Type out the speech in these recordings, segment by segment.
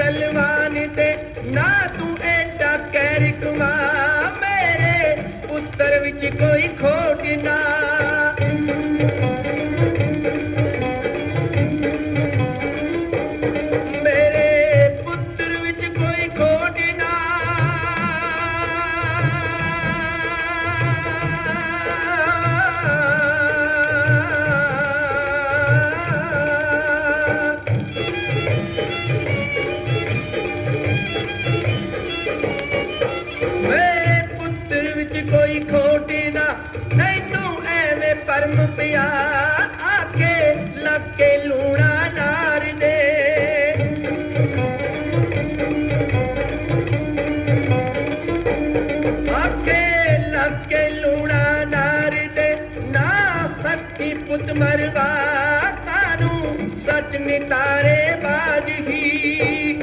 ਸਲਮਾਨ ਤੇ ਨਾ ਤੂੰ ਐਡਾ ਕਹਿਰ ਕਮਾ ਮੇਰੇ ਪੁੱਤਰ ਵਿੱਚ ਕੋਈ ਖੋਟ ਨਾ ਪੁੱਤ ਮਰਵਾ ਕਾਨੂੰ ਸੱਚ ਨਿਤਾਰੇ ਬਾਜ ਹੀ।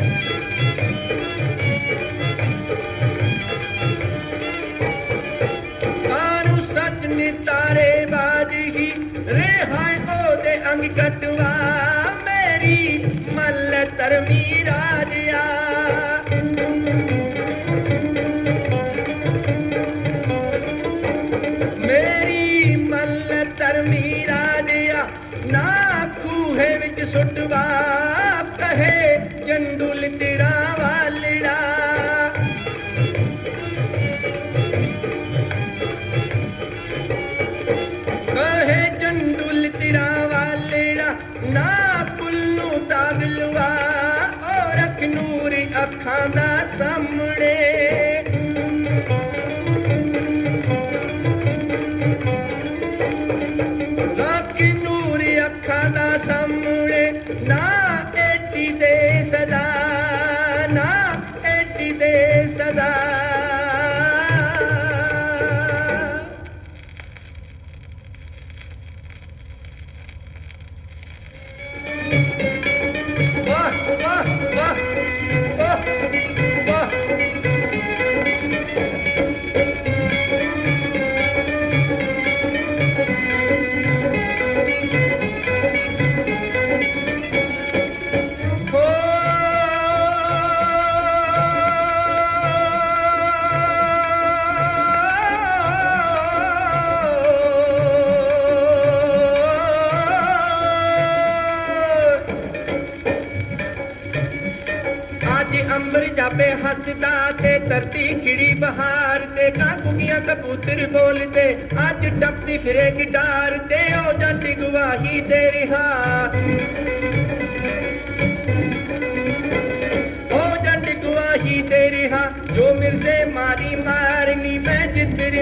ਕਾਨੂੰ ਸੱਚ ਨਿਤਾਰੇ ਬਾਜੀ ਰੇ ਹਾਏ ਉਹਦੇ ਅੰਗ ਕਟਵਾ ਮੇਰੀ ਮੱਲ ਤਰਮੀ ਰਾਜਿਆ। ਸੁੱਟਵਾ ਕਹੇ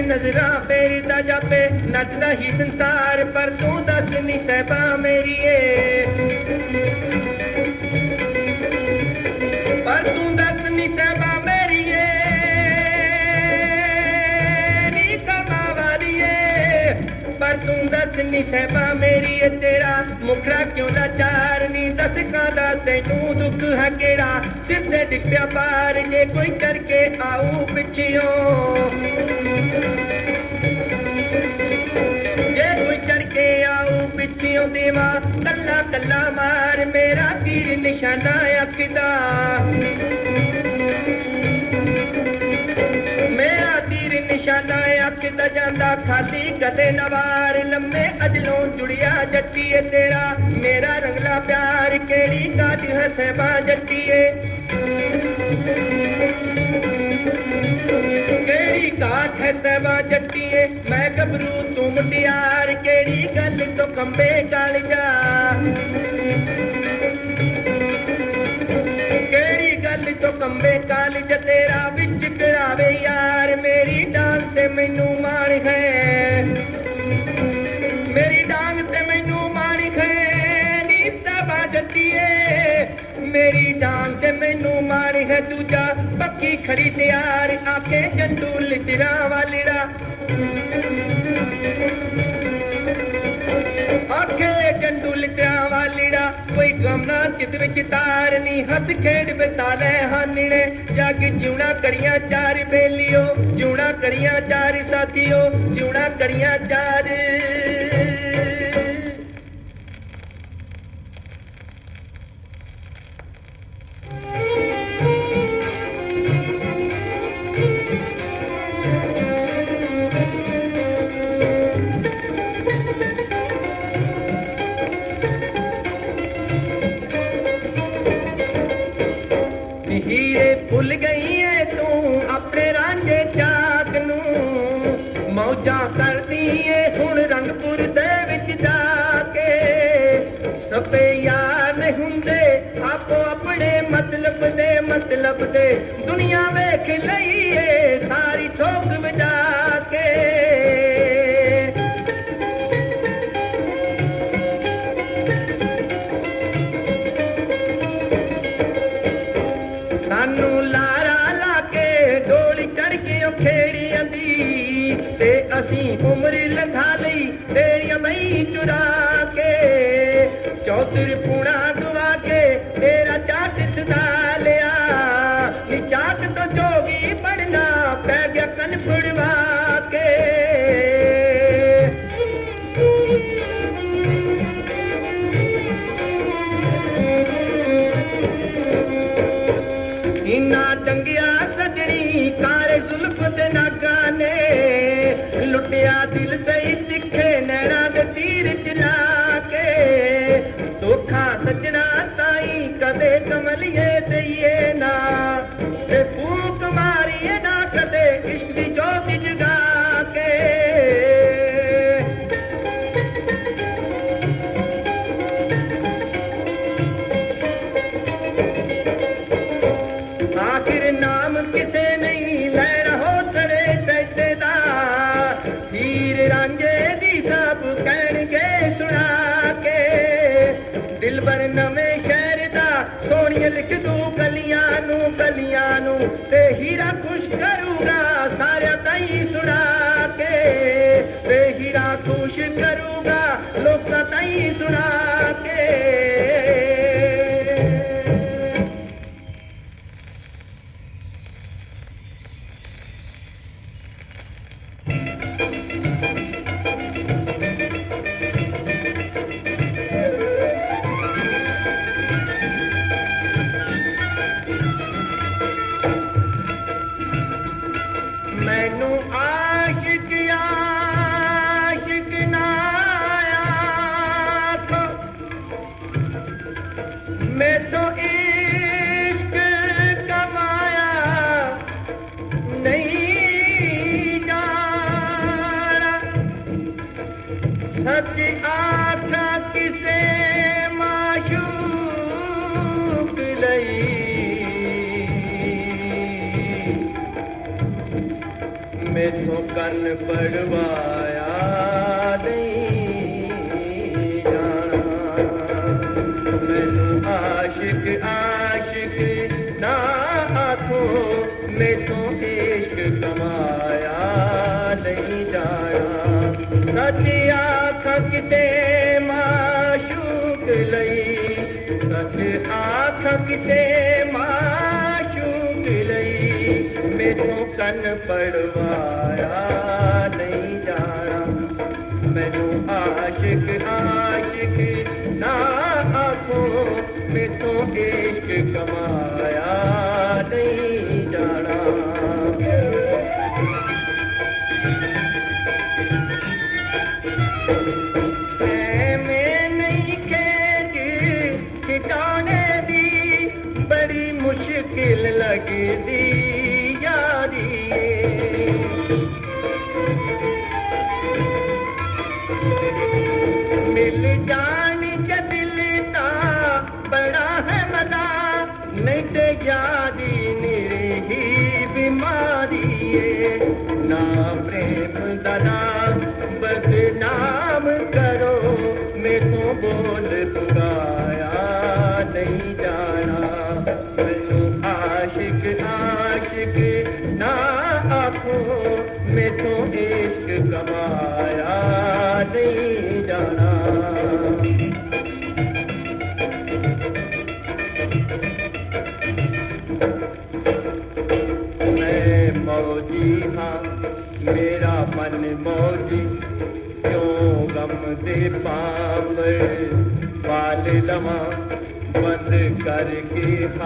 ਜਿੱਤਰੀ ਨਜ਼ਰਾਂ ਫੇਰਦਾ ਜਾਪੇ, ਨੱਚਦਾ ਹੀ ਸੰਸਾਰ, ਪਰ ਤੂੰ ਦੱਸ ਨੀ ਸਹਿਬਾ ਮੇਰੀਏ। ਪਰ ਤੂੰ ਦੱਸ ਨੀ ਸਹਿਬਾ ਮੇਰੀਏ, ਨੀ ਕਮਾ ਵਾਲੀਏ। ਪਰ ਤੂੰ ਦੱਸ ਨੀ ਸਹਿਬਾ ਏ ਤੇਰਾ ਮੁਖੜਾ ਕਿਉਂ ਲਾਚਾਰ ਨੀ ਦੱਸ ਕਾਦਾ ਤੈਨੂੰ ਦੁੱਖ ਹੈ ਕਿਹੜਾ? ਸਿਰ ਤੇ ਡਿੱਗ ਪਿਆ ਪਾਰ, ਜੇ ਕੋਈ ਕਰਕੇ ਆਊ ਪਿੱਛਿਓ। ਆਊ ਦੇਵਾ, ਕੱਲਾ ਕੱਲਾ ਮਾਰ, ਮੇਰਾ ਤੀਰ ਨਿਸ਼ਾਨਾ ਅੱਖ ਮੇਰਾ ਤੀਰ ਨਿਸ਼ਾਨਾ ਅੱਖਦਾ ਜਾਂਦਾ, ਖਾਲੀ ਕਦੇ ਨਵਾਰ ਲੰਮੇ ਅਜਲੋਂ ਜੁੜਿਆ ਜੱਟੀਏ ਤੇਰਾ। ਮੇਰਾ ਰੰਗਲਾ ਪਿਆਰ, ਕਿਹੜੀ ਕਾਜ ਹੈ ਸਹਿਬਾ ਜੱਟੀਏ? ਕਿਹੜੀ ਕਾਠ ਹੈ ਸਹਿਬਾ ਜੱਟੀਏ, ਮੈਂ ਗੱਭਰੂ ਤੂੰ ਮੁਟਿਆਰ, ਕਿਹੜੀ ਗੱਲ ਤੋਂ ਕੰਬੇ ਗਲ ਜਾ? ਕਿਹੜੀ ਗੱਲ ਤੋਂ ਕੰਬੇ ਕਾਲਜ ਤੇਰਾ ਵਿੱਚ ਕਰਾਵੇ ਯਾਰ, ਮੇਰੀ ਡਾਂਗ ਤੇ ਮੈਨੂੰ ਮਾਣ ਹੈ। ਮੇਰੀ ਡਾਂਗ ਤੇ ਮੈਨੂੰ ਮਾਣ ਹੈ। ਨੀ ਸਭਾ ਜੱਟੀਏ, ਮੇਰੀ ਡਾਂਗ ਤੇ ਮੈਨੂੰ ਮਾਣ ਹੈ। ਦੂਜਾ की खड़ी तैयार आके जंडूल तिरा वालिड़ा ਆਖੇ ਜੰਡੂ ਲਿਤਿਆਂ ਵਾਲੀੜਾ ਕੋਈ ਗਮ ਨਾ ਚਿਤ ਵਿੱਚ ਤਾਰਨੀ ਹੱਸ ਖੇਡ ਬਿਤਾ ਲੈ ਹਾਨਣੇ ਜਗ ਜਿਉਣਾ ਕੜੀਆਂ ਚਾਰ ਬੇਲੀਓ, ਜਿਉਣਾ ਕੜੀਆਂ ਚਾਰ ਸਾਥੀਓ, ਜਿਉਣਾ ਕੜੀਆਂ ਚਾਰ இல்லை ਸੋਹਣੀਏ ਲਿਖ ਦੂੰ ਗਲੀਆਂ ਨੂੰ ਗਲੀਆਂ ਨੂੰ ਤੇ ਹੀਰਾ ਖੁਸ਼ ਕਰ ਮਨ ਪੜਵਾਇਆ ਨਹੀਂ ਜਾਣਾ। ਮੈਨੂੰ ਆਸ਼ਿਕ ਆਸ਼ਿਕ ਨਾ ਆਖੋ, ਮੈਥੋਂ ਇਸ਼ਕ ਕਮਾਇਆ ਨਹੀਂ ਜਾਣਾ। ਸੱਚ मन परवाया नहीं जाना मैनू आशिक आशिक ना आँखों में तो एक कमाया नहीं जाना मुश्किल Amen.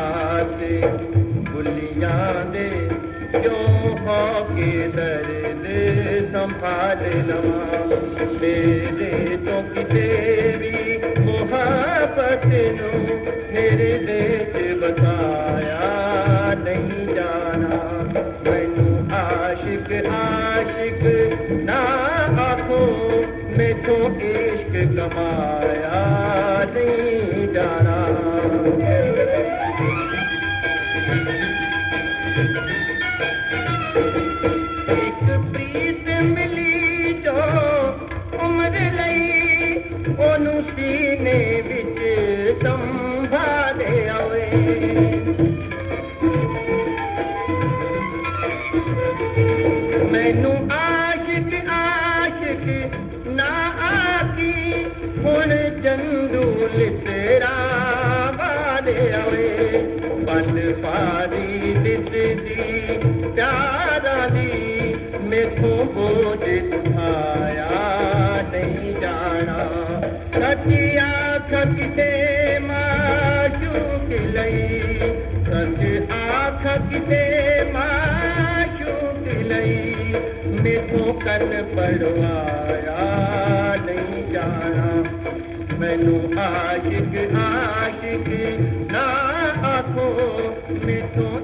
ਕਰਕੇ ਹਾਸੇ ਦੇ ਜੋ ਹੋ ਕੇ ਦਰਦ ਸੰਭਾਲ ਲਵਾਂ? ਮੇਰੇ ਆਖ ਕਿਸੇ ਮਾਸ਼ੂਕ ਲਈ ਮੇਥੋਂ ਕੰਨ ਪੜਵਾਇਆ ਨਹੀਂ ਜਾਣਾ ਮੈਨੂੰ ਆਸ਼ਿਕ ਆਸ਼ਿਕ ਨਾ ਆਖੋ ਮੇਥੋਂ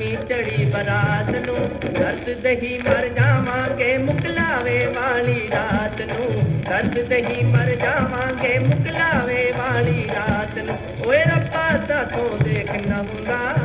ਅੱਖੀ ਬਰਾਤ ਨੂੰ। ਦਰਦ ਦਹੀ ਮਰ ਜਾਵਾਂਗੇ, ਮੁਕਲਾਵੇ ਵਾਲੀ ਰਾਤ ਨੂੰ। ਦਰਦ ਦਹੀ ਮਰ ਜਾਵਾਂਗੇ, ਮੁਕਲਾਵੇ ਵਾਲੀ ਰਾਤ ਨੂੰ। ਓਏ ਰੱਬਾ, ਸਾਥੋਂ ਦੇਖ ਨਾ ਹੁੰਦਾ।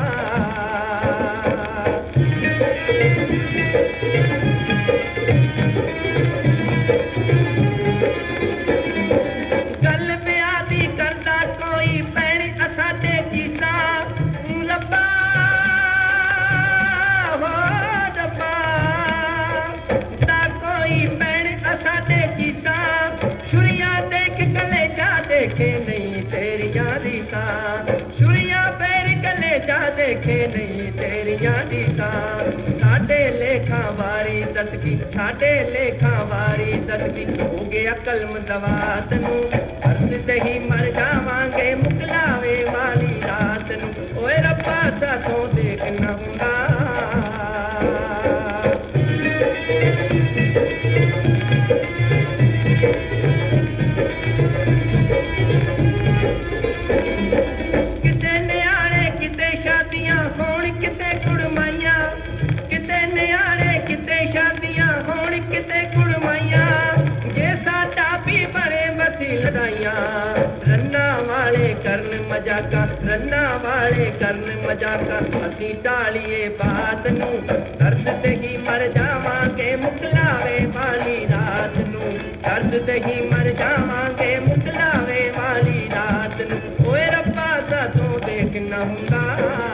ਵਾਰੀ ਸਾਡੇ ਲੇਖਾਂ ਵਾਰੀ ਦਸਕੀ ਹੋ ਗਿਆ ਕਲਮ ਦਵਾਤ ਨੂੰ। ਅਰਸ ਤੇ ਮਰ ਜਾਵਾਂਗੇ, ਮੁਕਲਾਵੇ ਵਾਲੀ ਰਾਤ ਨੂੰ। ਓਏ ਰੱਬਾ, ਸਾਥੋਂ ਦੇਖ ਨਾ ਹੁੰਦਾ ਕਰਨ ਅਸੀਂ ਢਾਲੀਏ ਬਾਤ ਨੂੰ। ਦਰਦ ਤੇ ਹੀ ਮਰ ਜਾਵਾਂਗੇ ਮੁਕਲਾਵੇ ਵਾਲੀ ਰਾਤ ਨੂੰ। ਦਰਦ ਤੇ ਹੀ ਮਰ ਜਾਵਾਂਗੇ ਮੁਕਲਾਵੇ ਵਾਲੀ ਰਾਤ ਨੂੰ। ਓਏ ਰੱਬਾ ਸਾਥੋਂ ਦੇਖ ਨਾ ਹੁੰਦਾ।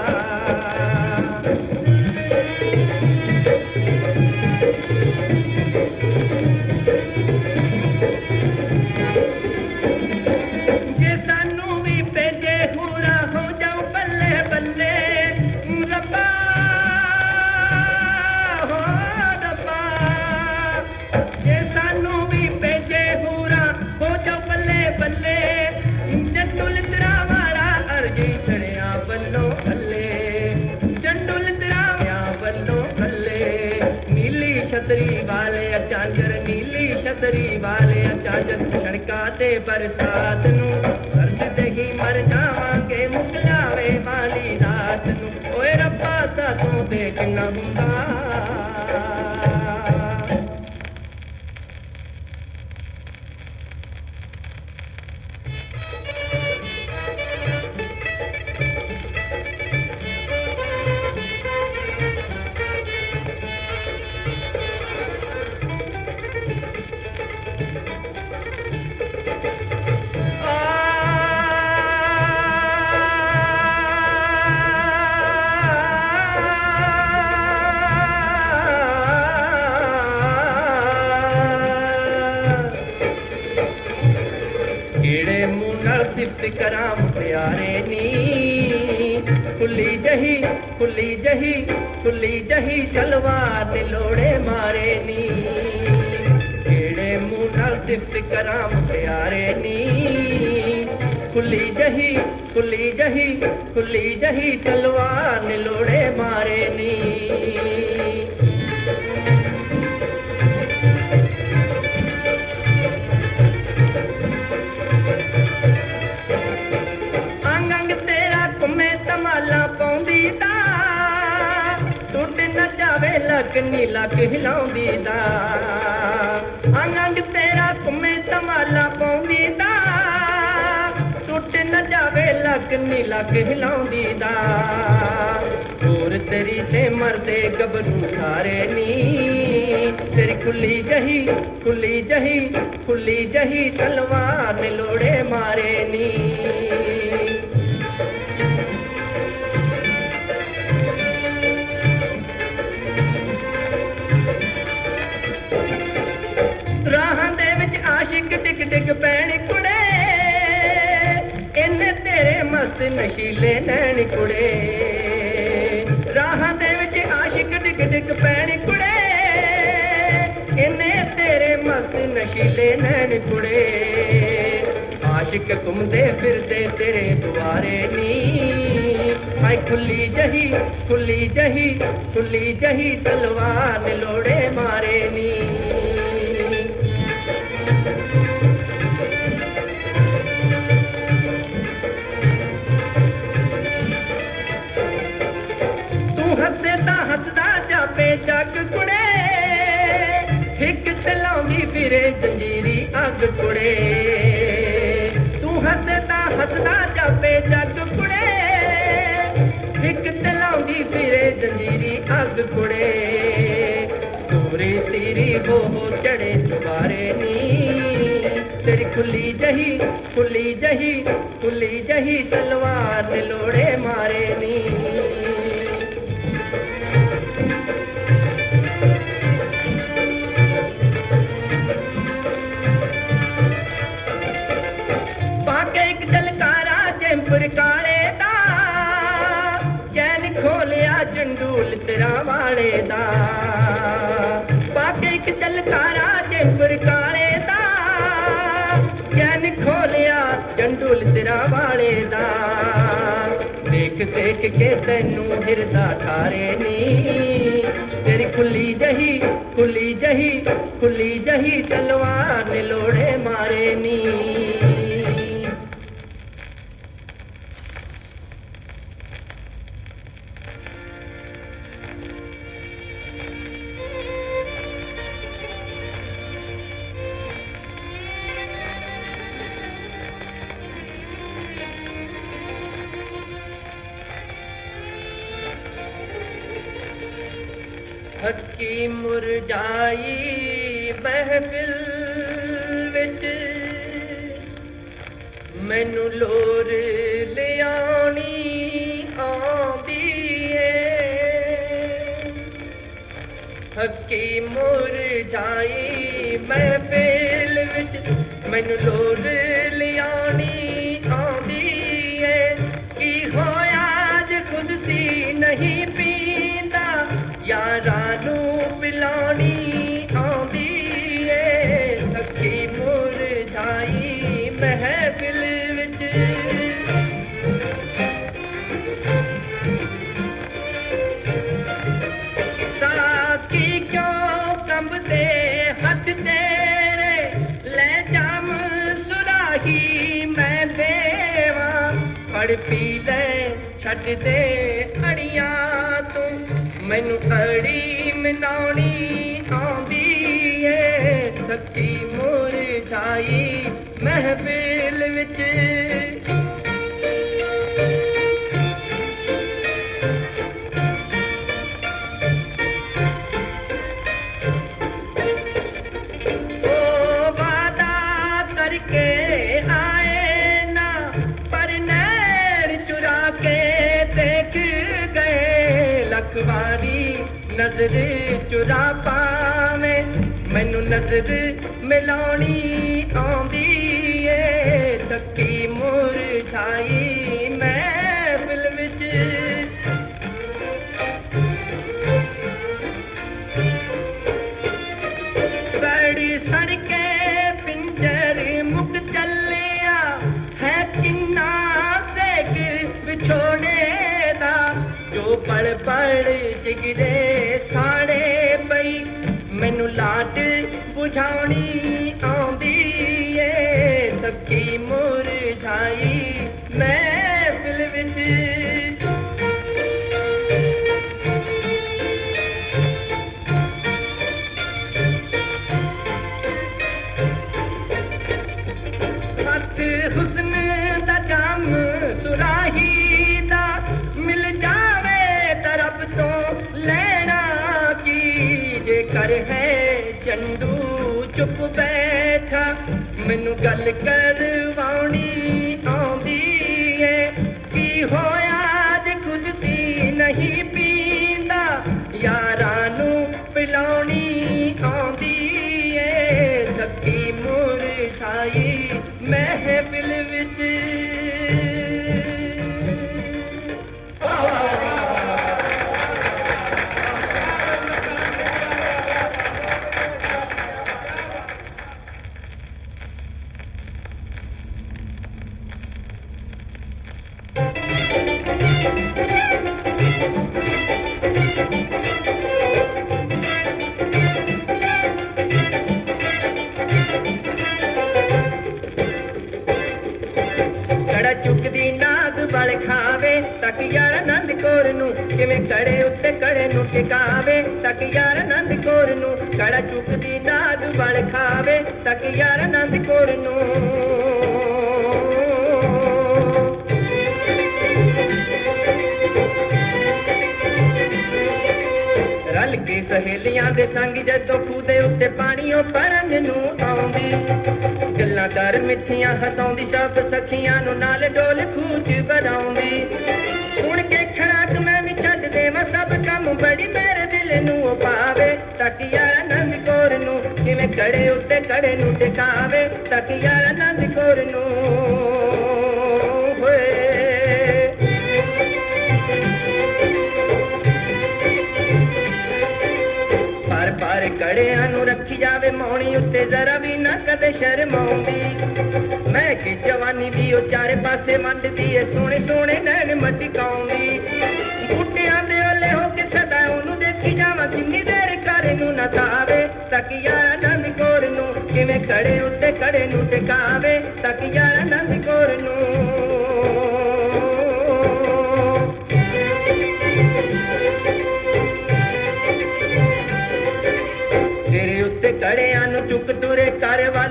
ਚਲਵਾ ਸਲਵਾਰ ਲੋੜੇ ਮਾਰੇ ਨੀ। ਕਿਹੜੇ ਮੂੰਹ ਨਾਲ ਸਿਫਤ ਕਰਾਂ ਪਿਆਰੇ ਨੀ। ਖੁੱਲੀ ਜਹੀ ਖੁੱਲੀ ਜਹੀ ਖੁੱਲੀ ਜਹੀ ਸਲਵਾਰ ਨੇ ਲੋੜੇ ਮਾਰੇ ਨੀ। ਨਾ ਜਾਵੇ ਲੱਕ ਨੀ ਲੱਕ ਹਿਲਾਉਂਦੀ ਦਾ। ਅੰਗ ਅੰਗ ਤੇਰਾ ਘੁੰਮੇ ਤਮਾਲਾ ਪਾਉਂਦੀ ਦਾ। ਟੁੱਟ ਨਾ ਜਾਵੇ ਲੱਕ ਨੀ ਲੱਕ ਹਿਲਾਉਂਦੀ ਦਾ। ਹੋਰ ਤੇਰੀ ਤੇ ਮਰਦੇ ਗਬਰੂ ਸਾਰੇ ਨੀ। ਤੇਰੀ ਖੁੱਲੀ ਜਹੀ ਖੁੱਲੀ ਜਹੀ ਖੁੱਲੀ ਜਹੀ ਸਲਵਾਰ ਨੇ ਲੋੜੇ ਮਾਰੇ ਨੀ। ਟਿਕ ਪੈਣ ਕੁੜੇ। ਇਹਨੇ ਤੇਰੇ ਮਸਤ ਨਸ਼ੀਲੇ ਨੈਣ ਕੁੜੇ। ਰਾਹਾਂ ਦੇ ਵਿੱਚ ਆਸ਼ਿਕ ਡਿੱਗ ਡਿੱਗ ਪੈਣ ਕੁੜੇ। ਇਹਨੇ ਤੇਰੇ ਮਸਤ ਨਸ਼ੀਲੇ ਨੈਣ ਕੁੜੇ। ਆਸ਼ਿਕ ਘੁੰਮਦੇ ਫਿਰਦੇ ਤੇਰੇ ਦੁਆਰੇ ਨੀ। ਹਾਏ ਖੁੱਲੀ ਜਹੀ ਖੁੱਲੀ ਜਹੀ ਖੁੱਲੀ ਜਹੀ ਸਲਵਾਰ ਲੋੜੇ ਮਾਰੇ ਨੀ। ਚੜੇ ਨੀ ਤੇਰੀ ਖੁੱਲੀ ਜਹੀ ਖੁੱਲੀ ਜਹੀ ਖੁੱਲੀ ਜਹੀ ਸਲਵਾਰ ਨੇ ਲੋੜੇ ਮਾਰੇ ਨੀ ਪਾਕੇ ਇੱਕ ਜਲਕਾਰਾ ਜੈਂਪਰ ਕਾਲੇ ਦਾ। ਚੈਨ ਖੋਲਿਆ ਜੰਡੂਲ ਤੇਰਾ ਵਾਲੇ ਦਾ। ਜੈਂਪਰ ਕਾਲੇ ਦਾ ਚੈਨ ਖੋਲਿਆ ਜੰਡੂਲ ਤੇਰਾ ਵਾਲੇ ਦਾ। ਦੇਖ ਦੇਖ ਕੇ ਤੈਨੂੰ ਹਿਰਦਾ ਠਾਰੇ ਨੀ। ਤੇਰੀ ਖੁੱਲੀ ਜਹੀ ਖੁੱਲੀ ਜਹੀ ਖੁੱਲੀ ਜਹੀ ਸਲਵਾਰ ਨੇ ਲੋੜੇ ਮਾਰੇ ਨੀ। ਹੱਕੀ ਮੁਰਝਾਈ ਮਹਿਫਿਲ ਵਿੱਚ। ਮੈਨੂੰ ਲੋਰ ਲਿਆਣੀ ਆਉਂਦੀ ਏ। ਹੱਕੀ ਮੁਰਝਾਈ ਮਹਿਫਿਲ ਵਿੱਚ ਮੈਨੂੰ ਲੋਰ ਫੜ ਪੀ ਲੈ, ਛੱਡ ਦੇ ਅੜੀਆਂ ਤੂੰ। ਮੈਨੂੰ ਅੜੀ ਮਨਾਉਣੀ ਆਉਂਦੀ ਏ ਥੱਕੀ ਮੁਰਝਾਈ ਮਹਿਫਿਲ ਵਿੱਚ। ਗਏ ਨਜ਼ਰ ਚੁਰਾ ਪਾਵੇ। ਮੈਨੂੰ ਨਜ਼ਰ ਮਿਲਾਉਣੀ ਆਉਂਦੀ ਏ। ਤੱਕੀ ਮੁਰ ਮੁਰਝਾਈ ਗੱਲ ਕਹਿ ਉੱਤੇ ਪਾਣੀਓ ਭਰਨ ਨੂੰ ਆਉਂਦੀ ਗੱਲਾਂ ਕਰ ਮਿੱਠੀਆਂ, ਹਸਾਉਂਦੀ, ਸਭ ਸਖੀਆਂ ਨੂੰ ਨਾਲ ਡੋਲ ਖੂਚ ਬਰਾਉਂਦੀ ਸੁਣ ਕੇ ਖੜਾਕ ਮੈਂ ਵੀ ਛੱਡ ਦੇਵਾਂ, ਸਭ ਕੰਮ ਬੜੀ ਮੇਰੇ ਦਿਲ ਨੂੰ ਉਹ ਪਾਵੇ ਤੱਕ ਯਾਰ ਆਨੰਦ ਕੋਰ ਨੂੰ ਕਿਵੇਂ ਕੜੇ ਉੱਤੇ ਕੜੇ ਨੂੰ ਟਿਕਾਵੇ ਤੱਕ ਜਾਵੇ ਉੱਤੇ ਜ਼ਰਾ ਵੀ ਨਾ ਕਦੇ ਸ਼ਰਮਾਉਂਦੀ ਮੈਂ ਕਿ ਜਵਾਨੀ ਦੀ ਉਹ ਚਾਰੇ ਪਾਸੇ ਮੰਦਦੀ ਏ, ਸੋਹਣੇ ਸੋਹਣੇ ਨੈਣ ਮਟਕਾਉਂਦੀ ਬੂਟਿਆਂ ਦੇ ਓਲੇ ਹੋ ਕੇ ਸਦਾ ਉਹਨੂੰ ਦੇਖੀ ਜਾਵਾਂ, ਕਿੰਨੀ ਦੇਰ ਘਰ ਨੂੰ ਨਾ ਤਾਵੇ ਤੱਕ ਯਾਰ ਆਨੰਦ ਕੋਰ ਨੂੰ ਕਿਵੇਂ ਖੜੇ ਉੱਤੇ ਖੜੇ ਨੂੰ ਟਿਕਾਵੇ ਤੱਕ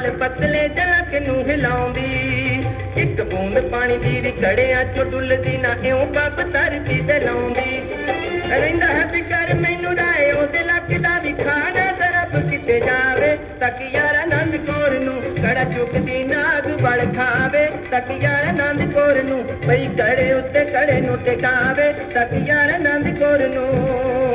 ਕਰ ਪਤਲੇ ਜਲਕ ਨੂੰ ਹਿਲਾਉਂਦੀ। ਇੱਕ ਬੂੰਦ ਪਾਣੀ ਦੀ ਵੀ ਕੜਿਆਂ ਚੋਂ ਡੁੱਲਦੀ, ਨਾ ਇਉਂ ਬੱਬ ਧਰਤੀ ਤੇ ਲਾਉਂਦੀ। ਰਹਿੰਦਾ ਹੈ ਫਿਕਰ, ਮੈਨੂੰ ਰਾਏ ਉਹਦੇ ਲੱਕ ਦਾ ਵੀ ਖਾਣਾ ਤਰਫ ਕਿਤੇ ਜਾਵੇ ਤੱਕ ਯਾਰ ਆਨੰਦ ਕੋਰ ਨੂੰ ਕੜਾ ਚੁੱਕਦੀ, ਨਾਗ ਬਲ ਖਾਵੇ। ਤੱਕ ਯਾਰ ਆਨੰਦ ਕੋਰ ਨੂੰ ਪਈ ਕੜੇ ਉੱਤੇ ਕੜੇ ਨੂੰ ਟਿਕਾਵੇ। ਤੱਕ ਯਾਰ ਆਨੰਦ ਕੋਰ ਨੂੰ